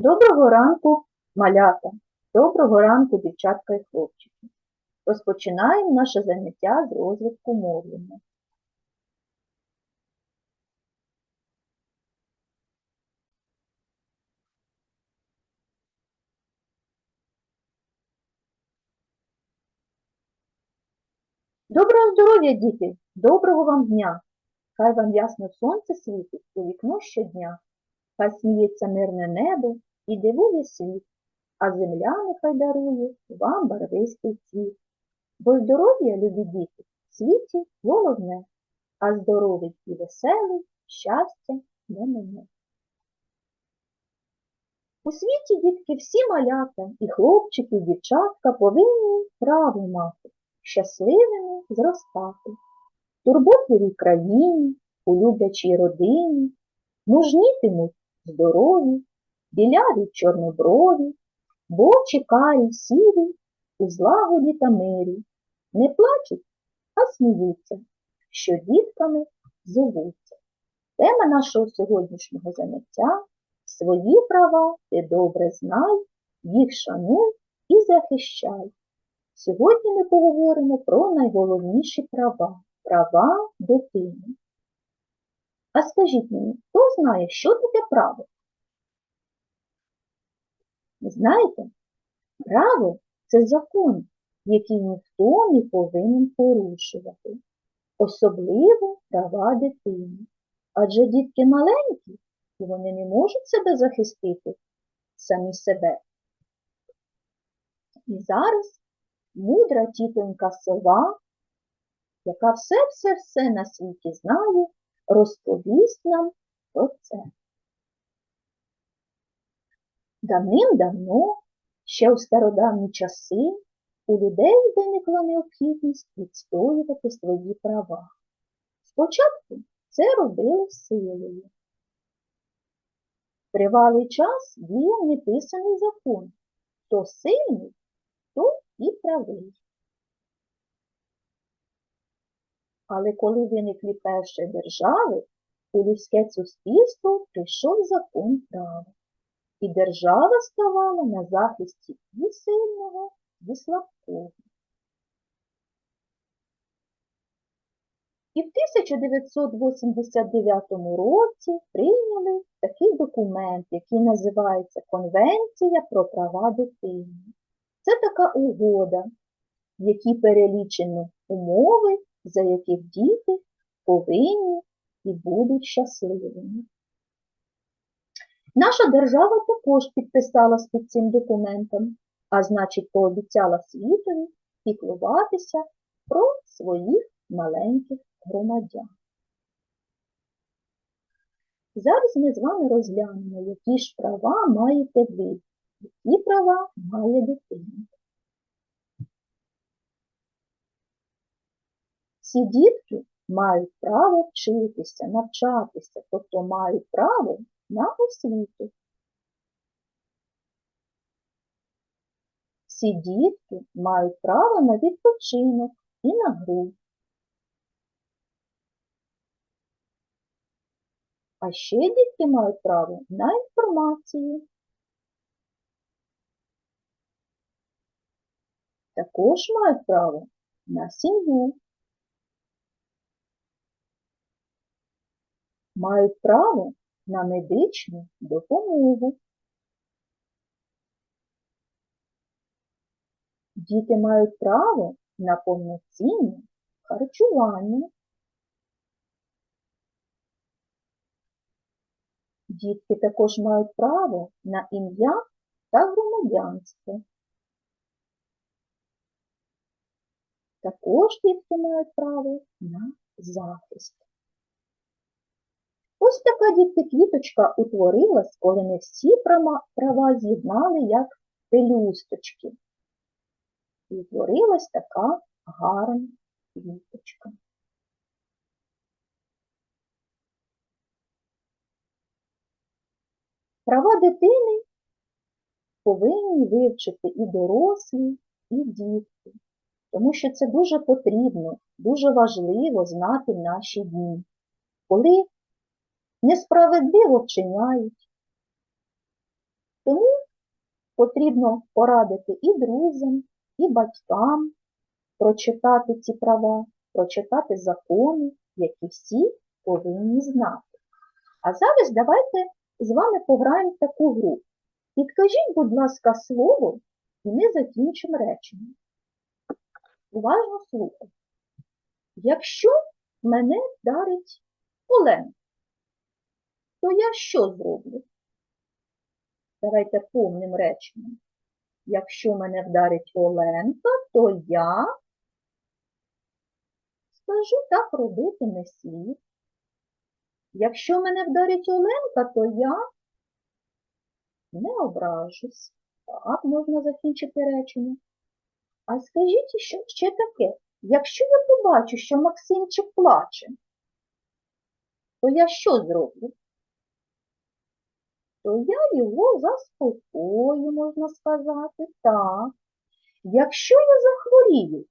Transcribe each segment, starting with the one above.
Доброго ранку, малята! Доброго ранку, дівчатка і хлопчики! Розпочинаємо наше заняття з розвитку мовлення. Доброго здоров'я, діти! Доброго вам дня! Хай вам ясно сонце світить у вікно щодня, хай сміється мирне небо і дивує світ, а земля нехай дарує вам барвистий цвіт. Бо здоров'я, любі діти, в світі головне, а здоровий і веселий щастя не мене. У світі, дітки, всі малята, і хлопчики, і дівчатка повинні право мати, щасливими зростати, в турботливій країні, у люблячій родині, мужнітимуть здорові, біляві чорноброві, бо чекарі сірі у злагоді та мирі, не плачуть, а сміються, що дітками зовуться. Тема нашого сьогоднішнього заняття свої права ти добре знай, їх шануй і захищай. Сьогодні ми поговоримо про найголовніші права права дитини. А скажіть мені, хто знає, що таке право? Знаєте, право це закон, який ніхто не повинен порушувати, особливо права дитини. Адже дітки маленькі, і вони не можуть себе захистити самі себе. І зараз мудра тітонька сова, яка все-все-все на світі знає, розповість нам про це. Давним-давно, ще у стародавні часи, у людей виникла необхідність відстоювати свої права. Спочатку це робили силою. Тривалий час діяв неписаний закон. Хто сильний, то і правий. Але коли виникли перші держави, у людське суспільство прийшов закон права. І держава ставала на захисті і сильного, і слабкого. І в 1989 році прийняли такий документ, який називається Конвенція про права дитини. Це така угода, в якій перелічені умови, за яких діти повинні і будуть щасливими. Наша держава також підписалась під цим документом, а значить, пообіцяла світові піклуватися про своїх маленьких громадян. Зараз ми з вами розглянемо, які ж права маєте ви, які права має дитина. Всі дітки мають право вчитися, навчатися, тобто мають право на освіту. Всі дітки мають право на відпочинок і на гру. А ще дітки мають право на інформацію. Також мають право на сім'ю. Мають право на медичну допомогу. Діти мають право на повноцінне харчування. Дітки також мають право на ім'я та громадянство. Також дітки мають право на захист. Ось така дітки квіточка утворилась, коли не всі права з'єднали як пелюсточки. І утворилась така гарна квіточка. Права дитини повинні вивчити і дорослі, і дітки, тому що це дуже потрібно, дуже важливо знати наші дні, коли несправедливо вчиняють, Тому потрібно порадити і друзям, і батькам прочитати ці права, прочитати закони, які всі повинні знати. А зараз давайте з вами пограємо в таку гру. Підкажіть, будь ласка, слово, і ми закінчимо речення. Уважно слухайте. Якщо мене вдарить Олена, то я що зроблю? Давайте повним реченням. Якщо мене вдарить Оленка, то я скажу так робити не слід. Якщо мене вдарить Оленка, то я не ображусь. Так, можна закінчити речення. А скажіть що ще таке, якщо я побачу, що Максимчик плаче, то я що зроблю? То я його заспокою, можна сказати, так. Якщо я захворію,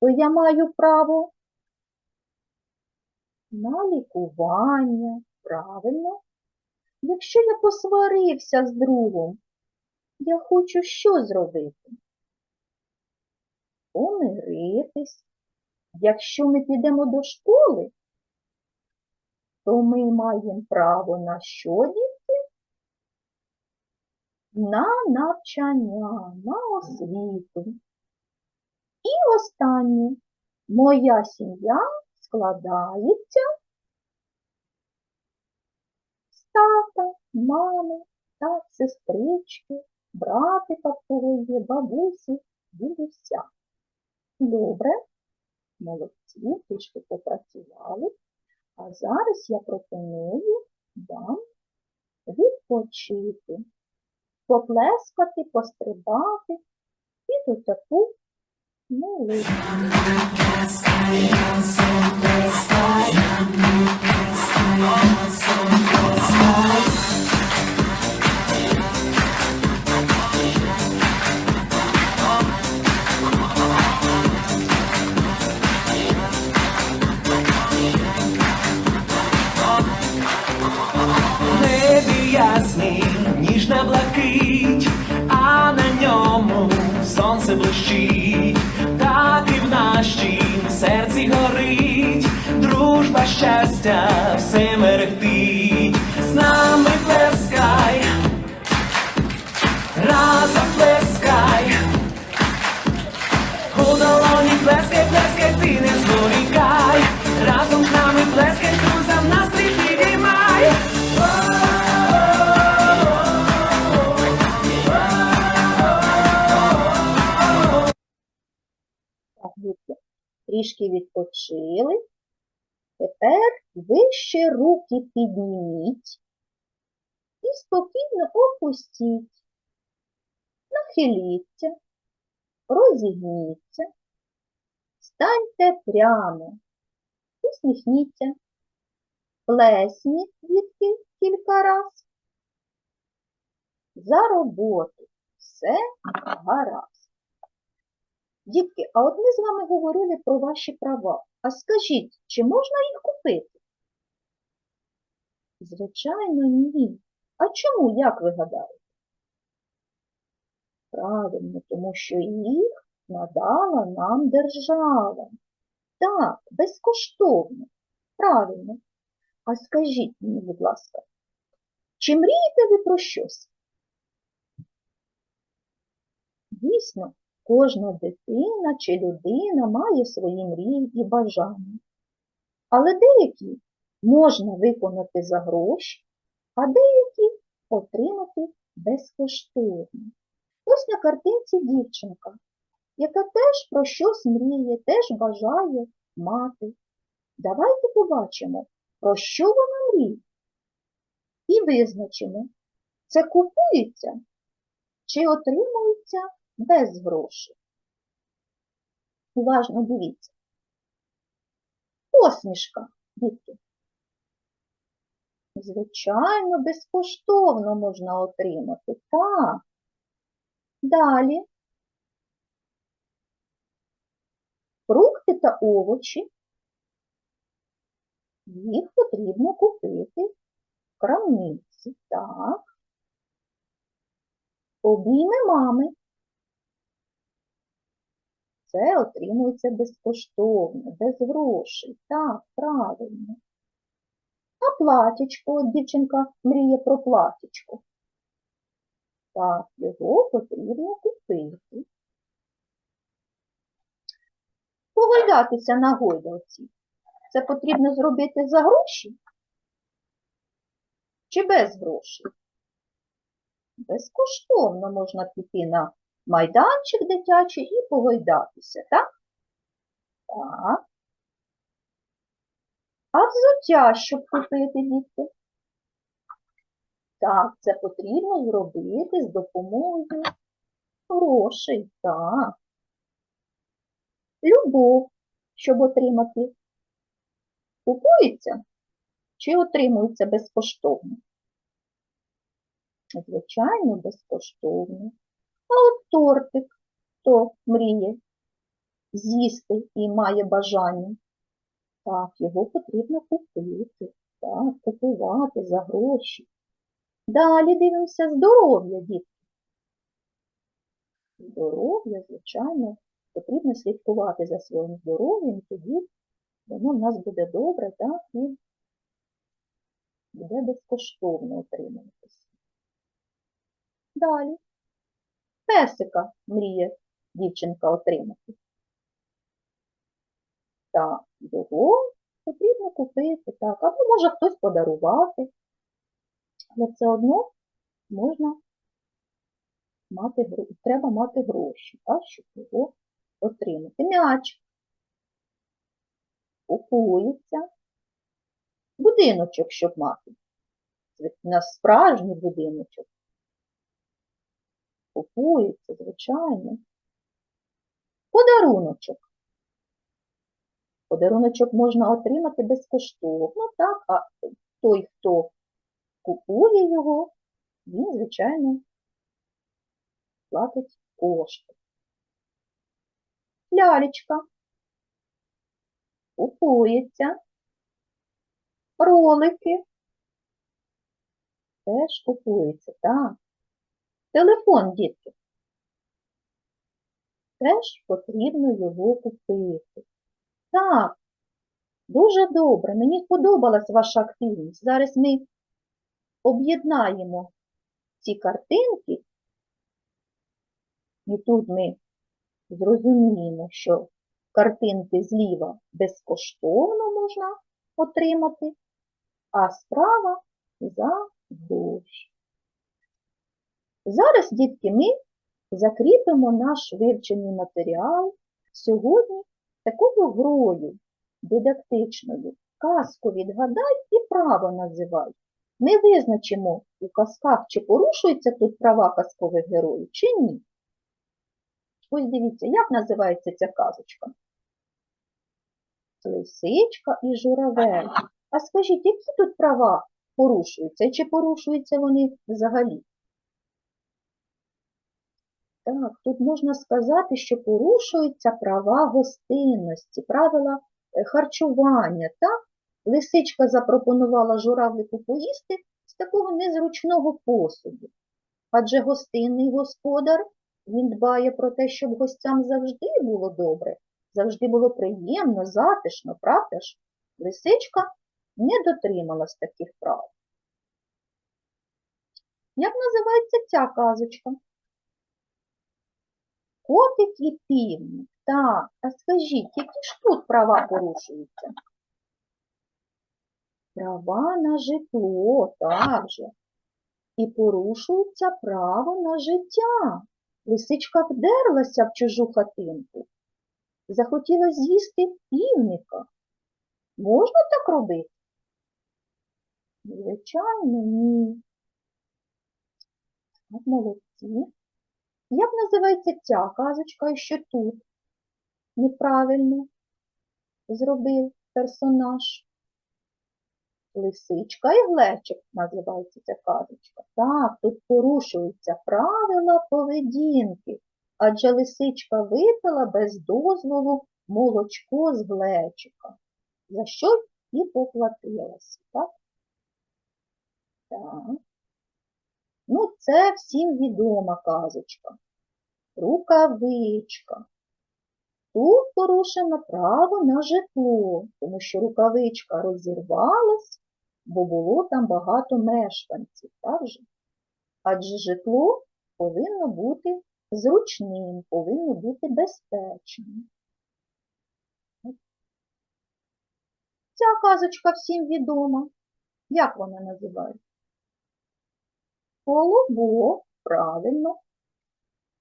то я маю право на лікування, правильно? Якщо я посварився з другом, я хочу що зробити? Помиритись. Якщо ми підемо до школи, то ми маємо право на що, дітки? На навчання, на освіту. І останнє. Моя сім'я складається з тата, мами, та сестрички, братика твого є, бабусі, дідуся. Добре, молодці, трішки попрацювали. А зараз я пропоную вам відпочити, поплескати, пострибати і до таку молитву. Щастя, все мерехтить, з нами плескай, разом плескай, у долоні плескай, плескай, ти не зволікай, разом з нами плескай, друзям настрій підіймай. Трішки відпочили. Тепер вище руки підніміть і спокійно опустіть. Нахиліться, розігніться, станьте прямо, усміхніться, плесніть дітки кілька раз. За роботу все гаразд. Дітки, а от ми з вами говорили про ваші права. А скажіть, чи можна їх купити? Звичайно, ні. А чому, як ви гадаєте? Правильно, тому що їх надала нам держава. Так, безкоштовно. Правильно. А скажіть мені, будь ласка, чи мрієте ви про щось? Дійсно, Кожна дитина чи людина має свої мрії і бажання. Але деякі можна виконати за гроші, а деякі отримати безкоштовно. Ось на картинці дівчинка, яка теж про щось мріє, теж бажає мати. Давайте побачимо, про що вона мріє. І визначимо, це купується чи отримується без грошей. Уважно дивіться. Посмішка, дітки. Звичайно, безкоштовно можна отримати. Так. Далі. Фрукти та овочі. Їх потрібно купити в крамниці. Так. Обійми мами. Це отримується безкоштовно, без грошей. Так, правильно. А платічко, дівчинка мріє про платічко. Так, його потрібно купити. Погулятися на гойдалці. Це потрібно зробити за гроші? Чи без грошей? Безкоштовно можна піти на майданчик дитячий і погойдатися, так? Так. А взуття, щоб купити дітки? Так, це потрібно зробити з допомогою грошей, так. Любов, щоб отримати, купується чи отримується безкоштовно? Звичайно, безкоштовно. А от тортик, хто мріє з'їсти і має бажання. Так, його потрібно купити, так, купувати за гроші. Далі дивимося здоров'я, дітки. Здоров'я, звичайно, потрібно слідкувати за своїм здоров'ям, тоді воно в нас буде добре, так, і буде безкоштовно отримуватися. Далі. Песика мріє дівчинка отримати. Так, його потрібно купити, так, або може хтось подарувати. Але все одно можна мати, треба мати гроші, так, щоб його отримати. М'яч купується. Будиночок, щоб мати. На справжній будиночок. Купується, звичайно. Подаруночок. Подаруночок можна отримати безкоштовно, так, а той, хто купує його, він, звичайно, платить кошти. Лялечка. Купується. Ролики. Теж купується, так. Телефон, дітки. Теж потрібно його купити. Так, дуже добре. Мені сподобалась ваша активність. Зараз ми об'єднаємо ці картинки, і тут ми зрозуміємо, що картинки зліва безкоштовно можна отримати, а справа за гроші. Зараз, дітки, ми закріпимо наш вивчений матеріал сьогодні такою грою дидактичною. Казку відгадай і право називай. Ми визначимо у казках, чи порушуються тут права казкових героїв, чи ні. Ось дивіться, як називається ця казочка? Лисичка і журавель. А скажіть, які тут права порушуються, і чи порушуються вони взагалі? Так, тут можна сказати, що порушуються права гостинності, правила е, харчування. Так? Лисичка запропонувала журавлику поїсти з такого незручного посуду. Адже гостинний господар, він дбає про те, щоб гостям завжди було добре, завжди було приємно, затишно, правда ж? Лисичка не дотрималась таких прав. Як називається ця казочка? Котик і півник. Так, а скажіть, які ж тут права порушуються? Права на житло, так же. І порушується право на життя. Лисичка вдерлася в чужу хатинку. Захотіла з'їсти півника. Можна так робити? Звичайно, ні. Молодці. Як називається ця казочка що тут неправильно зробив персонаж? Лисичка і глечик називається ця казочка. Так, тут порушуються правила поведінки, адже лисичка випила без дозволу молочко з глечика, за що і поплатилася. Так? Так. Ну, це всім відома казочка. Рукавичка. Тут порушено право на житло, тому що рукавичка розірвалась, бо було там багато мешканців, так же? Адже житло повинно бути зручним, повинно бути безпечним. Ця казочка всім відома. Як вона називається? Колобок, правильно.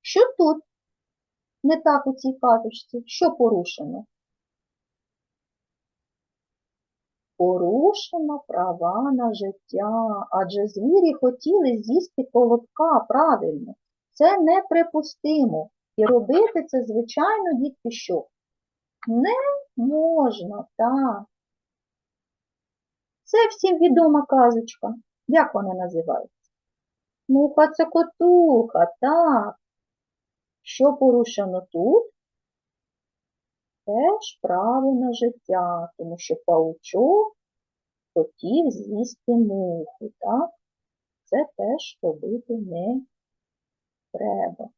Що тут не так у цій казочці? Що порушено? Порушено права на життя, адже звірі хотіли з'їсти колобка, правильно. Це неприпустимо. І робити це, звичайно, дітки що? Не можна, так. Це всім відома казочка. Як вона називається? Муха цокотуха, так. Що порушено тут? Теж право на життя, тому що паучок хотів з'їсти муху, так? Це теж робити не треба,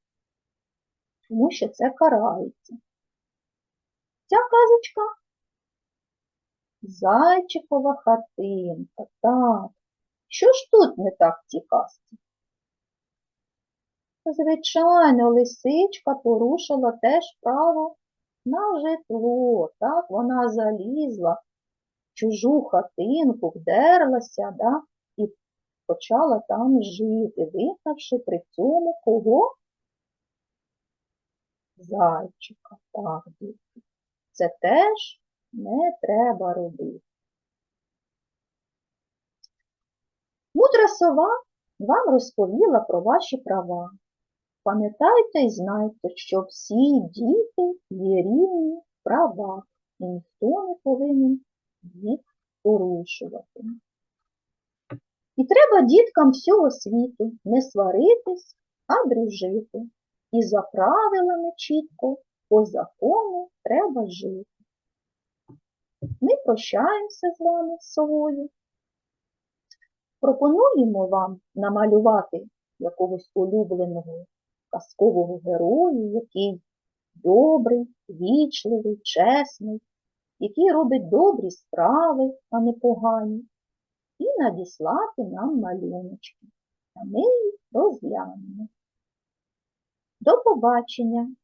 тому що це карається. Ця казочка Зайчикова хатинка, так. Що ж тут не так в цій казці? Звичайно, лисичка порушила теж право на житло, так, вона залізла в чужу хатинку, вдерлася, да, і почала там жити, вигнавши при цьому кого? Зайчика, так, дітки. Це теж не треба робити. Мудра сова вам розповіла про ваші права. Пам'ятайте і знайте, що всі діти є рівні в правах, і ніхто не повинен їх порушувати. І треба діткам всього світу не сваритись, а дружити. І за правилами чітко, по закону треба жити. Ми прощаємося з вами з совою. Пропонуємо вам намалювати якогось улюбленого казкового герою, який добрий, вічливий, чесний, який робить добрі справи, а не погані, і надіслати нам малюночки. А ми їх розглянемо. До побачення!